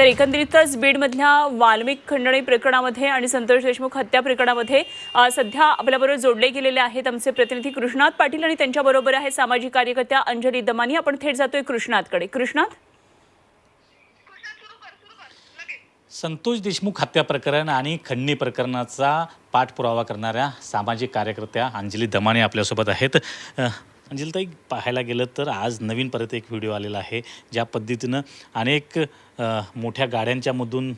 तर एकंदरीतच बीडमधल्या वाल्मिक खंडणी प्रकरणामध्ये आणि संतोष देशमुख हत्या प्रकरणामध्ये सध्या आपल्याबरोबर जोडले गेलेले आहेत आमचे प्रतिनिधी कृष्णात पाटील आणि त्यांच्याबरोबर आहे सामाजिक कार्यकर्त्या अंजली दमानी. आपण थेट जातोय कृष्णातकडे. कृष्णात? संतोष देशमुख हत्या प्रकरण आणि खंडणी प्रकरणाचा पाठपुरावा करणाऱ्या सामाजिक कार्यकर्त्या अंजली दमाने आपल्यासोबत आहेत. अंजलताई पाहायला गेलं तर आज नवीन परत एक व्हिडिओ आलेला आहे ज्या पद्धतीनं अनेक मोठ्या गाड्यांच्यामधून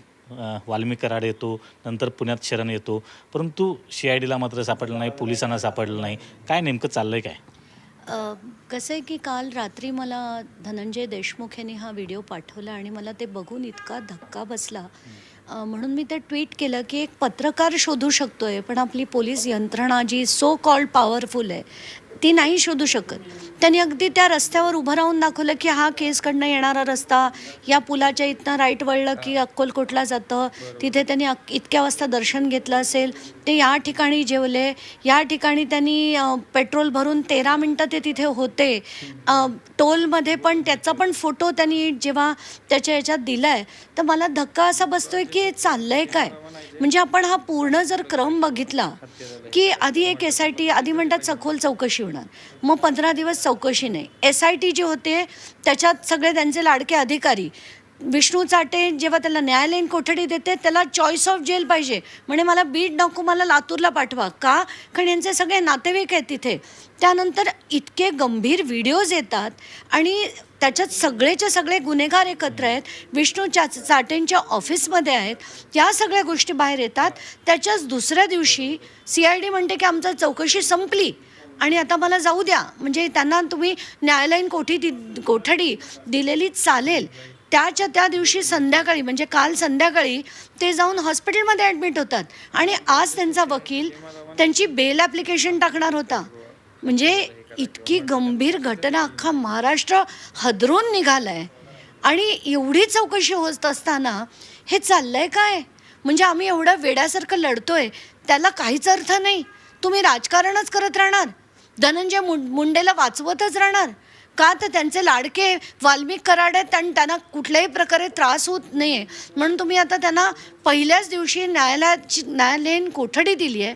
मधून कराड येतो नंतर पुण्यात शरण येतो परंतु सी आय डीला मात्र सापडलं नाही पोलिसांना सापडलं नाही. काय नेमकं चाललं आहे काय कसं आहे की काल रात्री मला धनंजय देशमुख यांनी हा व्हिडिओ पाठवला आणि मला ते बघून इतका धक्का बसला. म्हणून मी ते ट्विट केलं की एक पत्रकार शोधू शकतोय पण आपली पोलीस यंत्रणा जी सो कॉल्ड पॉवरफुल आहे ती नाही शोधू शकत. त्यांनी अगदी त्या रस्त्यावर उभं राहून दाखवलं की हा केसकडनं येणारा रस्ता या पुलाच्या इथनं राईट वळलं की अक्कलकोटला जातं. तिथे त्यांनी इतक्या वाजता दर्शन घेतलं असेल. ते या ठिकाणी जेवले. या ठिकाणी त्यांनी पेट्रोल भरून तेरा मिनटं ते तिथे होते. टोलमध्ये पण त्याचा पण फोटो त्यांनी जेव्हा त्याच्या याच्यात आहे तर मला धक्का असा बसतोय की चाललंय काय? म्हणजे आपण हा पूर्ण जर क्रम बघितला की आधी एक एस आय टी आधी म्हणतात सखोल चौकशी होणार. मग पंधरा दिवस चौकशी नाही. एस आय टी जी होते त्याच्यात सगळे त्यांचे लाडके अधिकारी विष्णू चाटे जेव्हा त्याला न्यायालयीन कोठडी देते त्याला चॉईस ऑफ जेल पाहिजे. म्हणे मला बीड नको मला लातूरला पाठवा. का? कारण यांचे सगळे नातेवाईक आहेत तिथे. त्यानंतर इतके गंभीर व्हिडिओज येतात आणि त्याच्यात सगळेचे सगळे गुन्हेगार एकत्र आहेत. विष्णू चा चाटेंच्या ऑफिसमध्ये आहेत. या सगळ्या गोष्टी बाहेर येतात. त्याच्याच दुसऱ्या दिवशी सी आय डी म्हणते की आमचा चौकशी संपली आणि आता मला जाऊ द्या. म्हणजे त्यांना तुम्ही न्यायालयीन कोठी दि कोठडी दिलेली चालेल. त्याच्या त्या दिवशी संध्याकाळी म्हणजे काल संध्याकाळी ते जाऊन हॉस्पिटलमध्ये ॲडमिट होतात. आणि आज त्यांचा वकील त्यांची बेल ॲप्लिकेशन टाकणार होता. म्हणजे इतकी गंभीर घटना अख्खा महाराष्ट्र हदरून निघाला आहे आणि एवढी चौकशी होत असताना हे चाललंय काय? म्हणजे आम्ही एवढं वेड्यासारखं लढतोय त्याला काहीच अर्थ नाही. तुम्ही राजकारणच करत राहणार. धनंजय मुं मुंडेला वाचवतच राहणार. का तर त्यांचे लाडके वाल्मिक कराड आहेत आणि त्यांना कुठल्याही प्रकारे त्रास होत नाही आहे म्हणून तुम्ही आता त्यांना पहिल्याच दिवशी न्यायालयाची न्यायालयीन कोठडी दिली आहे.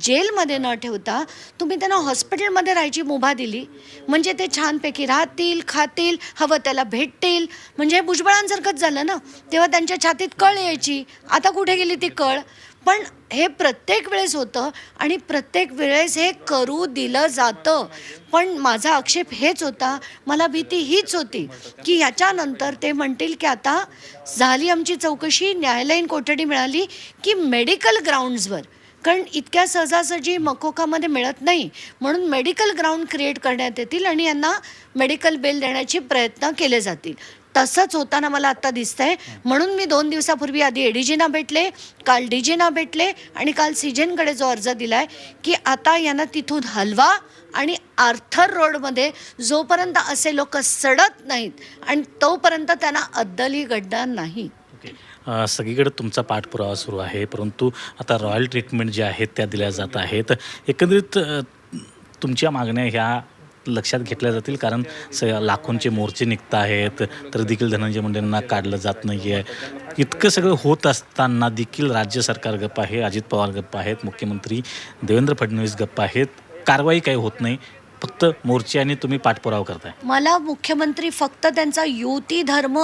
जेलमध्ये न ठेवता तुम्ही त्यांना हॉस्पिटलमध्ये राहायची मुभा दिली. म्हणजे ते छानपैकी राहतील खातील हवं त्याला भेटतील. म्हणजे भुजबळांसारखंच झालं ना. तेव्हा त्यांच्या छातीत कळ यायची. आता कुठे गेली ती कळ? पण हे प्रत्येक वेळेस होतं आणि प्रत्येक वेळेस हे करू दिलं जातं. पण माझा आक्षेप हेच होता मला भीती हीच होती की ह्याच्यानंतर ते म्हणतील की आता झाली आमची चौकशी न्यायालयीन कोठडी मिळाली की मेडिकल ग्राउंड्सवर. कारण इतक्या सहजासहजी मकोकामध्ये मिळत नाही. म्हणून मेडिकल ग्राउंड क्रिएट करण्यात येतील आणि यांना मेडिकल बिल देण्याचे प्रयत्न केले जातील. तसंच होताना मला आत्ता दिसतंय. म्हणून मी दोन दिवसापूर्वी आधी एडीजीना भेटले काल डीजीना भेटले आणि काल सीजेनकडे जो अर्ज दिला आहे की आता यांना तिथून हलवा आणि आर्थर रोडमध्ये जोपर्यंत असे लोक सडत नाहीत आणि तोपर्यंत त्यांना अद्दलही घडणार नाही. सगळीकडे तुमचा पाठपुरावा सुरू आहे परंतु आता रॉयल ट्रीटमेंट ज्या आहेत त्या दिल्या जात आहेत. एकंदरीत तुमच्या मागण्या ह्या लक्षात घेतल्या जातील. कारण स लाखोंचे मोर्चे निघत आहेत. तर देखील धनंजय मुंडेंना काढलं जात नाही आहे इतकं सगळं होत असताना देखील राज्य सरकार गप्प आहे. अजित पवार गप्प आहेत. मुख्यमंत्री देवेंद्र फडणवीस गप्प आहेत. कारवाई काही होत नाही. फक्त मोर्चे आणि तुम्ही पाठपुरावा करताय. मला मुख्यमंत्री फक्त त्यांचा युती धर्म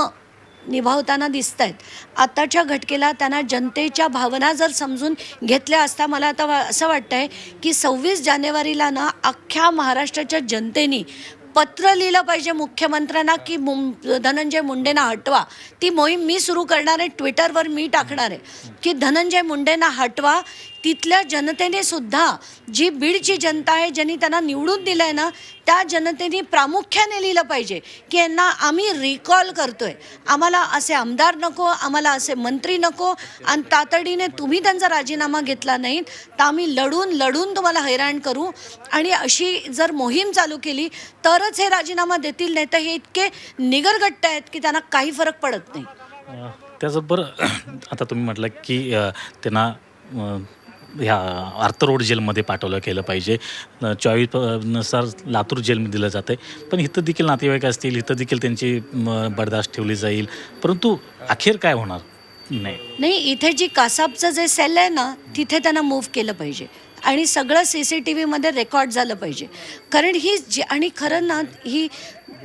निभावताना दिसत आहेत आत्ताच्या घटकेला त्यांना जनतेच्या भावना जर समजून घेतल्या असता मला आता असं असं वाटतंय की सव्वीस जानेवारीला ना अख्ख्या महाराष्ट्राच्या जनतेनी पत्र लिहिलं पाहिजे मुख्यमंत्र्यांना की मुं धनंजय मुंडेंना हटवा. ती मोहीम मी सुरू करणार आहे ट्विटरवर मी टाकणार आहे. की धनंजय मुंडेंना हटवा. तिथल्या जनतेने सुद्धा जी बीडची जनता आहे ज्यांनी त्यांना निवडून दिलं आहे ना त्या जनतेने प्रामुख्याने लिहिलं पाहिजे की यांना आम्ही रिकॉल करतोय. आम्हाला असे आमदार नको आम्हाला असे मंत्री नको आणि तातडीने तुम्ही त्यांचा राजीनामा घेतला नाहीत तर आम्ही लढून लढून तुम्हाला हैराण करू. आणि अशी जर मोहीम चालू केली तर तरच हे राजीनामा देतील नाही तर हे इतके निगरगट्ट आहेत की त्यांना काही फरक पडत नाही. त्याचबरोबर आता तुम्ही म्हटलं की त्यांना ह्या आर्थ रोड जेलमध्ये पाठवलं केलं पाहिजे. अ, चॉईस अ, नुसार लातूर जेलमध्ये दिलं जातं आहे पण इथं देखील नातेवाईक असतील इथं देखील त्यांची बर्दाश्त ठेवली जाईल. परंतु अखेर काय होणार? नाही. नाही इथे जी कासाबचं जे सेल आहे ना तिथे त्यांना मूव्ह केलं पाहिजे. आणि सगळं सी सी टी व्हीमध्ये रेकॉर्ड झालं पाहिजे. कारण ही जी आणि खरं ना ही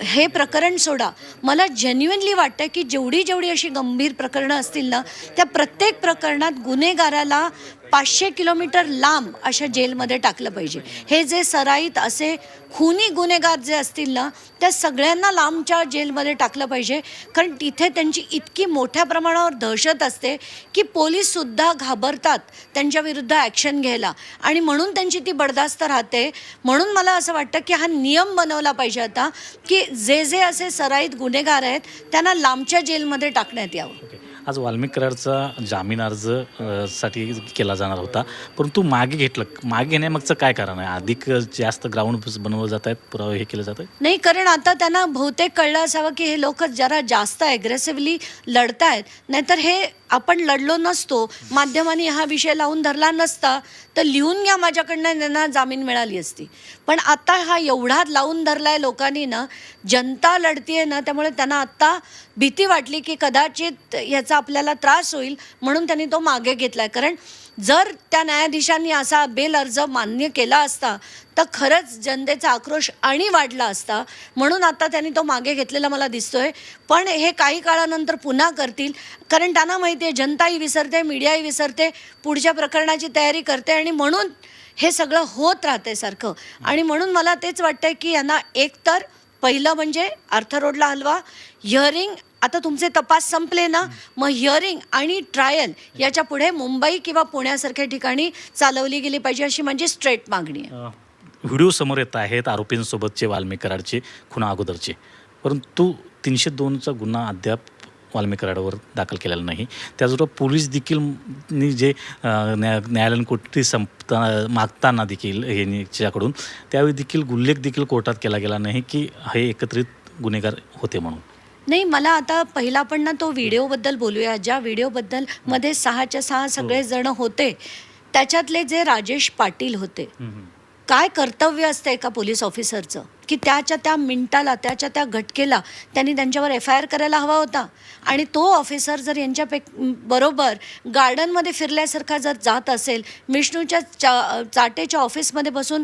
हे प्रकरण सोडा मला जेन्युनली वाटतं की जेवढी जेवढी अशी गंभीर प्रकरणं असतील ना त्या प्रत्येक प्रकरणात गुन्हेगाराला पाचशे किलोमीटर लांब अशा जेलमध्ये टाकलं पाहिजे. हे जे सराईत असे खुनी गुन्हेगार जे असतील ना त्या सगळ्यांना लांबच्या जेलमध्ये टाकलं पाहिजे. कारण तिथे त्यांची इतकी मोठ्या प्रमाणावर दहशत असते की पोलीससुद्धा घाबरतात त्यांच्या विरुद्ध ॲक्शन घ्यायला. आणि म्हणून त्यांची ती बडदास्त राहते. म्हणून मला असं वाटतं की हा नियम बनवला पाहिजे आता की जे जे असे सराईत गुन्हेगार आहेत त्यांना लांबच्या जेलमध्ये टाकण्यात यावं. आज वाल्मिक जामीन अर्ज अ, साठी केला जाणार होता. परंतु मागे घेतलं मागे घेण्यामागचं काय कारण आहे? अधिक जास्त ग्राउंड बनवलं जात आहेत पुरावे हे केले जात आहेत? नाही कारण आता त्यांना बहुतेक कळलं असावं की हे लोक जरा जास्त ॲग्रेसिव्हली लढतायत. नाहीतर हे आपण लढलो नसतो. माध्यमांनी हा विषय लावून धरला नसता तर लिहून घ्या माझ्याकडनं त्यांना जामीन मिळाली असती. पण आता हा एवढा लावून धरलाय लोकांनी ना जनता लढतीये ना त्यामुळे त्यांना आत्ता भीती वाटली की कदाचित याचा आपल्याला त्रास होईल म्हणून त्यांनी तो मागे घेतला आहे कारण जर त्या न्यायाधीशांनी असा बेल अर्ज मान्य केला असता तर खरंच जनतेचा आक्रोश आणि वाढला असता म्हणून आता त्यांनी तो मागे घेतलेला मला दिसतोय. पण हे काही काळानंतर पुन्हा करतील कारण त्यांना माहिती आहे जनताही विसरते मीडियाही विसरते पुढच्या प्रकरणाची तयारी करते आणि म्हणून हे सगळं होत राहते सारखं. आणि म्हणून मला तेच वाटतंय की यांना एकतर पहिलं म्हणजे अर्थ रोडला हलवा. हिअरिंग आता तुमचे तपास संपले ना? मग हिअरिंग आणि ट्रायल याच्यापुढे मुंबई किंवा पुण्यासारख्या ठिकाणी चालवली गेली पाहिजे अशी म्हणजे स्ट्रेट मागणी आहे. व्हिडिओ समोर येत आहेत आरोपींसोबतचे वाल्मी कराडचे खुना अगोदरचे. परंतु तीनशे दोनचा गुन्हा अद्याप वाल्मिक कराडावर दाखल केलेला नाही. त्याचबरोबर पोलीस देखील नी जे अ, न्याय न्यायालयीन कोठडी संपता मागताना देखील हे च्याकडून त्यावेळी देखील उल्लेख देखील कोर्टात केला गेला नाही की हे एकत्रित गुन्हेगार होते म्हणून. नाही मला आता पहिला आपण ना तो व्हिडिओबद्दल बोलूया. ज्या व्हिडिओबद्दलमध्ये सहाच्या सहा सगळे जण होते त्याच्यातले जे राजेश पाटील होते काय कर्तव्य असतं एका पोलीस ऑफिसरचं? की त्याच्या त्या मिनिटाला त्याच्या त्या घटकेला त्यांनी त्यांच्यावर एफ आय आर करायला हवा होता. आणि तो ऑफिसर जर यांच्यापे बरोबर गार्डनमध्ये फिरल्यासारखा जर जात असेल विष्णूच्या चा चाटेच्या ऑफिसमध्ये बसून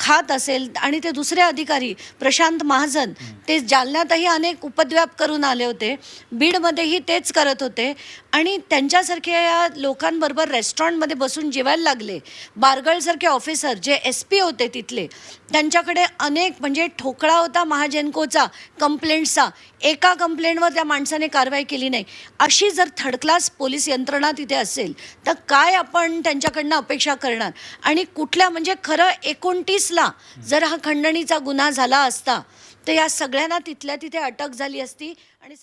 खात असेल आणि ते दुसरे अधिकारी प्रशांत महाजन ते जालन्यातही अनेक उपद्व्याप करून आले होते. बीडमध्येही तेच करत होते. आणि त्यांच्यासारख्या या लोकांबरोबर रेस्टॉरंटमध्ये बसून जेवायला लागले. बारगळसारखे ऑफिसर जे एस पी होते तिथले त्यांच्याकडे अनेक म्हणजे ठोकळा होता महाजनकोचा कंप्लेंट्सचा एका कंप्लेंटवर त्या माणसाने कारवाई केली नाही. अशी जर थर्ड क्लास पोलीस यंत्रणा तिथे असेल तर काय आपण त्यांच्याकडनं अपेक्षा करणार? आणि कुठल्या म्हणजे खरं एकोणतीसला जर हा खंडणीचा गुन्हा झाला असता तर या सगळ्यांना तिथल्या तिथे अटक झाली असती आणि